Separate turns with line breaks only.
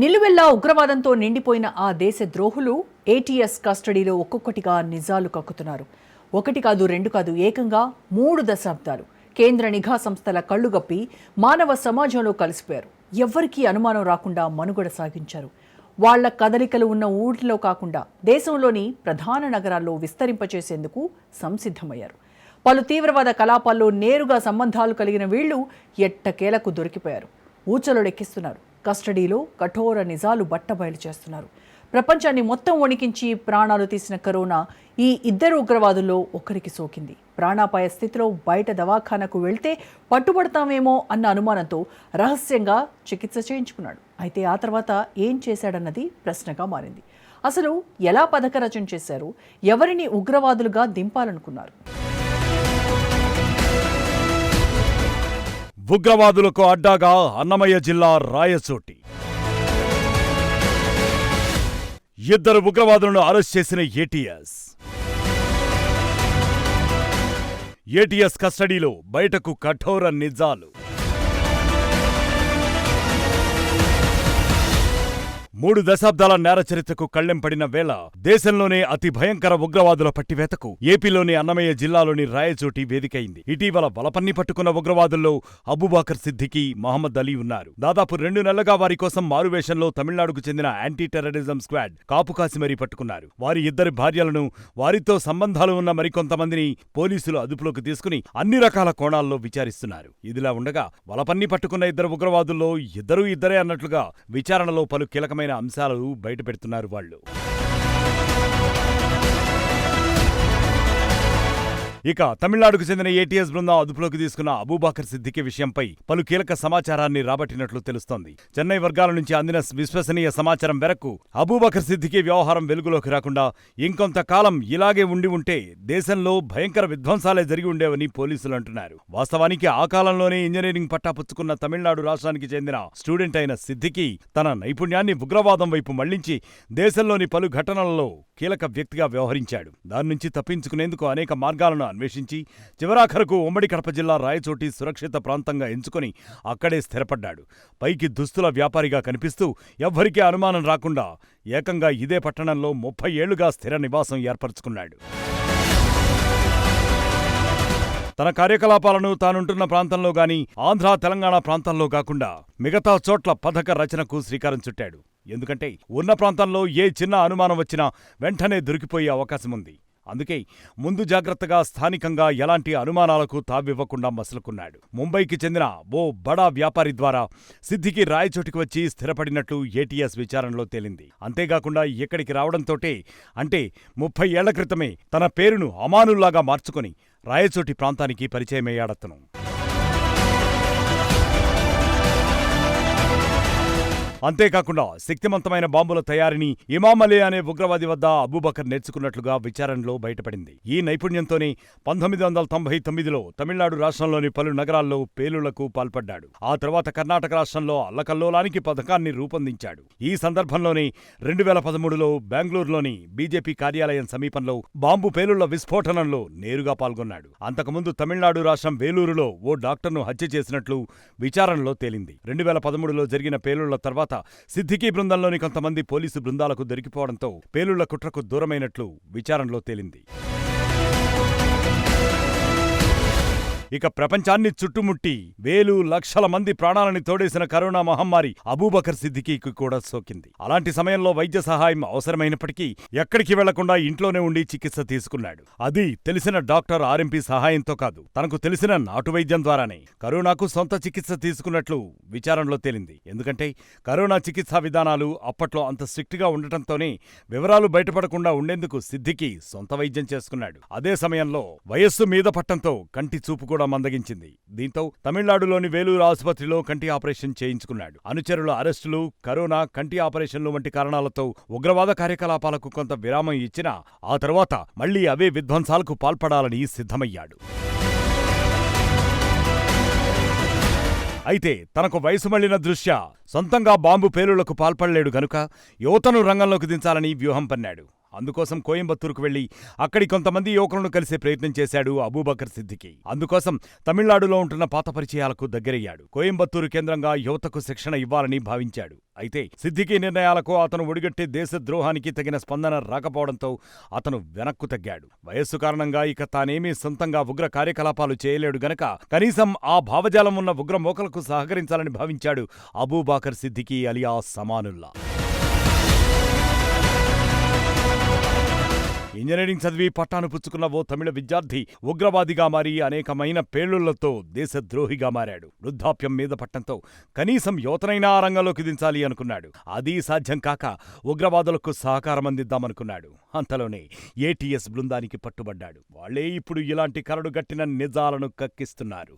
నిలువెల్లా ఉగ్రవాదంతో నిండిపోయిన ఆ దేశ ద్రోహులు ఏటీఎస్ కస్టడీలో ఒక్కొక్కటిగా నిజాలు కక్కుతున్నారు. ఒకటి కాదు రెండు కాదు ఏకంగా మూడు దశాబ్దాలు కేంద్ర నిఘా సంస్థల కళ్ళుగప్పి మానవ సమాజంలో కలిసిపోయారు. ఎవ్వరికీ అనుమానం రాకుండా మనుగడ సాగించారు. వాళ్ళ కదలికలు ఉన్న ఊరిలో కాకుండా దేశంలోని ప్రధాన నగరాల్లో విస్తరింపచేసేందుకు సంసిద్ధమయ్యారు. పలు తీవ్రవాద కలాపాల్లో నేరుగా సంబంధాలు కలిగిన వీళ్ళు ఎట్టకేలకు దొరికిపోయారు. ఊచలుడెక్కిస్తున్నారు కస్టడీలో కఠోర నిజాలు బట్టబయలు చేస్తున్నారు. ప్రపంచాన్ని మొత్తం వణికించి ప్రాణాలు తీసిన కరోనా ఈ ఇద్దరు ఉగ్రవాదుల్లో ఒకరికి సోకింది. ప్రాణాపాయ స్థితిలో బయట దవాఖానకు వెళ్తే పట్టుబడతామేమో అన్న అనుమానంతో రహస్యంగా చికిత్స చేయించుకున్నాడు. అయితే ఆ తర్వాత ఏం చేశాడన్నది ప్రశ్నగా మారింది. అసలు ఎలా పథక రచన చేశారు? ఎవరిని ఉగ్రవాదులుగా దింపాలనుకున్నారు?
ఉగ్రవాదులకు అడ్డాగా అన్నమయ్య జిల్లా రాయచోటి. ఇద్దరు ఉగ్రవాదులను అరెస్ట్ చేసిన ఏటీఎస్. ఏటీఎస్ కస్టడీలో బయటకు కఠోర నిజాలు. మూడు దశాబ్దాల నేర చరిత్రకు కళ్ళెం పడిన వేళ దేశంలోనే అతి భయంకర ఉగ్రవాదుల పట్టివేతకు ఏపీలోని అన్నమయ్య జిల్లాలోని రాయచోటి వేదికైంది. ఇటీవల వలపన్ని పట్టుకున్న ఉగ్రవాదుల్లో అబుబాకర్ సిద్దికి మహమ్మద్ అలీ ఉన్నారు. దాదాపు రెండు నెలలుగా వారి కోసం మారువేషంలో తమిళనాడుకు చెందిన యాంటీ టెర్రరిజం స్క్వాడ్ కాపు కాసి మరీ పట్టుకున్నారు. వారి ఇద్దరి భార్యలను వారితో సంబంధాలు ఉన్న మరికొంతమందిని పోలీసులు అదుపులోకి తీసుకుని అన్ని రకాల కోణాల్లో విచారిస్తున్నారు. ఇదిలా ఉండగా వలపన్ని పట్టుకున్న ఇద్దరు ఉగ్రవాదుల్లో ఇద్దరూ ఇద్దరే అన్నట్లుగా విచారణలో పలు కీలకమైన అంశాలు బయటపెడుతున్నారు వాళ్ళు. ఇక తమిళనాడుకు చెందిన ఏటీఎస్ బృందం అదుపులోకి తీసుకున్న అబూబాకర్ సిద్దికి విషయంపై పలు కీలక సమాచారాన్ని రాబట్టినట్లు తెలుస్తోంది. చెన్నై వర్గాల నుంచి అందిన విశ్వసనీయ సమాచారం మేరకు అబూబకర్ సిద్దికి వ్యవహారం వెలుగులోకి రాకుండా ఇంకొంతకాలం ఇలాగే ఉండి ఉంటే దేశంలో భయంకర విధ్వంసాలే జరిగి ఉండేవని పోలీసులు అంటున్నారు. వాస్తవానికి ఆ కాలంలోనే ఇంజనీరింగ్ పట్టా పుచ్చుకున్న తమిళనాడు రాష్ట్రానికి చెందిన స్టూడెంట్ అయిన సిద్దికి తన నైపుణ్యాన్ని ఉగ్రవాదం వైపు మళ్ళించి దేశంలోని పలు ఘటనలలో కీలక వ్యక్తిగా వ్యవహరించాడు. దాని నుంచి తప్పించుకునేందుకు అనేక మార్గాలను అన్వేషించి చివరాఖరకు ఉమ్మడి కడప జిల్లా రాయచోటి సురక్షిత ప్రాంతంగా ఎంచుకొని అక్కడే స్థిరపడ్డాడు. పైకి దుస్తుల వ్యాపారిగా కనిపిస్తూ ఎవ్వరికీ అనుమానం రాకుండా ఏకంగా ఇదే పట్టణంలో ముప్పై ఏళ్ళుగా స్థిర నివాసం ఏర్పరచుకున్నాడు. తన కార్యకలాపాలను తానుంటున్న ప్రాంతంలో గాని ఆంధ్ర తెలంగాణ ప్రాంతంలో కాకుండా మిగతా చోట్ల పథక రచనకు శ్రీకారం చుట్టాడు. ఎందుకంటే ఉన్న ప్రాంతంలో ఏ చిన్న అనుమానం వచ్చినా వెంటనే దొరికిపోయే అవకాశం ఉంది అందుకే ముందు జాగ్రత్తగా స్థానికంగా ఎలాంటి అనుమానాలకు తావివ్వకుండా మసలుకున్నాడు. ముంబైకి చెందిన ఓ బడా వ్యాపారి ద్వారా సిద్ధికి రాయచోటికి వచ్చి స్థిరపడినట్లు ఏటీఎస్ విచారణలో తేలింది. అంతేకాకుండా ఇక్కడికి రావడంతోటే అంటే ముప్పై ఏళ్ళ క్రితమే తన పేరును అమానుల్లాగా మార్చుకొని రాయచోటి ప్రాంతానికి పరిచయమయ్యాడతను. అంతేకాకుండా శక్తివంతమైన బాంబుల తయారీని ఇమామలే అలీ అనే ఉగ్రవాది వద్ద అబూబకర్ నేర్చుకున్నట్లుగా విచారణలో బయటపడింది. ఈ నైపుణ్యంతోనే పంతొమ్మిది వందల తొంభై తొమ్మిదిలో తమిళనాడు రాష్ట్రంలోని పలు నగరాల్లో పేలుళ్ళకు పాల్పడ్డాడు. ఆ తర్వాత కర్ణాటక రాష్ట్రంలో అల్లకల్లోలానికి పథకాన్ని రూపొందించాడు. ఈ సందర్భంలోనే రెండు వేల పదమూడులో బెంగళూరులోని బీజేపీ కార్యాలయం సమీపంలో బాంబు పేలుళ్ళ విస్ఫోటనంలో నేరుగా పాల్గొన్నాడు. అంతకుముందు తమిళనాడు రాష్ట్రం వేలూరులో ఓ డాక్టర్ను హత్య చేసినట్లు విచారణలో తేలింది. రెండు వేల పదమూడులో జరిగిన పేలుళ్ళ తర్వాత సిద్దికీ బృందంలోని కొంతమంది పోలీసు బృందాలకు దొరికిపోవడంతో పేలుళ్ళ కుట్రకు దూరమైనట్లు విచారణలో తేలింది. ఇక ప్రపంచాన్ని చుట్టుముట్టి వేలు లక్షల మంది ప్రాణాలని తోడేసిన కరోనా మహమ్మారి అబూబకర్ సిద్దికీకి కూడా సోకింది. అలాంటి సమయంలో వైద్య సహాయం అవసరమైనప్పటికీ ఎక్కడికి వెళ్ళకుండా ఇంట్లోనే ఉండి చికిత్స తీసుకున్నాడు. అది తెలిసిన డాక్టర్ ఆర్ఎంపీ సహాయంతో కాదు తనకు తెలిసిన నాటు వైద్యం ద్వారానే. కరోనాకు సొంత చికిత్స తీసుకున్నట్లు విచారణలో తేలింది. ఎందుకంటే కరోనా చికిత్సా విధానాలు అప్పట్లో అంత స్ట్రిక్ట్గా ఉండటంతోనే వివరాలు బయటపడకుండా ఉండేందుకు సిద్ధికి సొంత వైద్యం చేసుకున్నాడు. అదే సమయంలో వయస్సు మీద పట్టంతో కంటి చూపు కూడా మందగించింది. దీంతో తమిళనాడులోని వేలూరు ఆసుపత్రిలో కంటి ఆపరేషన్ చేయించుకున్నాడు. అనుచరుల అరెస్టులు కరోనా కంటి ఆపరేషన్లు వంటి కారణాలతో ఉగ్రవాద కార్యకలాపాలకు కొంత విరామం ఇచ్చినా ఆ తర్వాత మళ్ళీ అవే విధ్వంసాలకు పాల్పడాలని సిద్ధమయ్యాడు. అయితే తనకు వయసు మళ్ళిన దృష్ట్యా సొంతంగా బాంబు పేలులకు పాల్పడలేడు గనుక యువతను రంగంలోకి దించాలని వ్యూహం పన్నాడు. అందుకోసం కోయంబత్తూరుకు వెళ్ళి అక్కడి కొంతమంది యువకులను కలిసే ప్రయత్నం చేశాడు అబూబకర్ సిద్దికి. అందుకోసం తమిళనాడులో ఉంటున్న పాత పరిచయాలకు దగ్గరయ్యాడు. కోయంబత్తూరు కేంద్రంగా యువతకు శిక్షణ ఇవ్వాలని భావించాడు. అయితే సిద్దికి నిర్ణయాలకు అతను ఒడిగట్టే దేశద్రోహానికి తగిన స్పందన రాకపోవడంతో అతను వెనక్కు తగ్గాడు. వయస్సు కారణంగా ఇక తానేమీ సొంతంగా ఉగ్ర కార్యకలాపాలు చేయలేడు గనక కనీసం ఆ భావజాలం ఉన్న ఉగ్ర మోకలకు సహకరించాలని భావించాడు అబూబాకర్ సిద్దికి అలియా సమానుల్లా. ఇంజనీరింగ్ చదివి పట్టాను పుచ్చుకున్న ఓ తమిళ విద్యార్థి ఉగ్రవాదిగా మారి అనేకమైన పేలుళ్ళతో దేశద్రోహిగా మారాడు. వృద్ధాప్యం మీద పట్టంతో కనీసం యువతనైనా ఆ రంగంలోకి దించాలి అనుకున్నాడు. అది సాధ్యం కాక ఉగ్రవాదులకు సహకారం అందిద్దామనుకున్నాడు. అంతలోనే ఏటీఎస్ బృందానికి పట్టుబడ్డాడు. వాళ్ళే ఇప్పుడు ఇలాంటి కరడుగట్టిన నిజాలను కక్కిస్తున్నారు.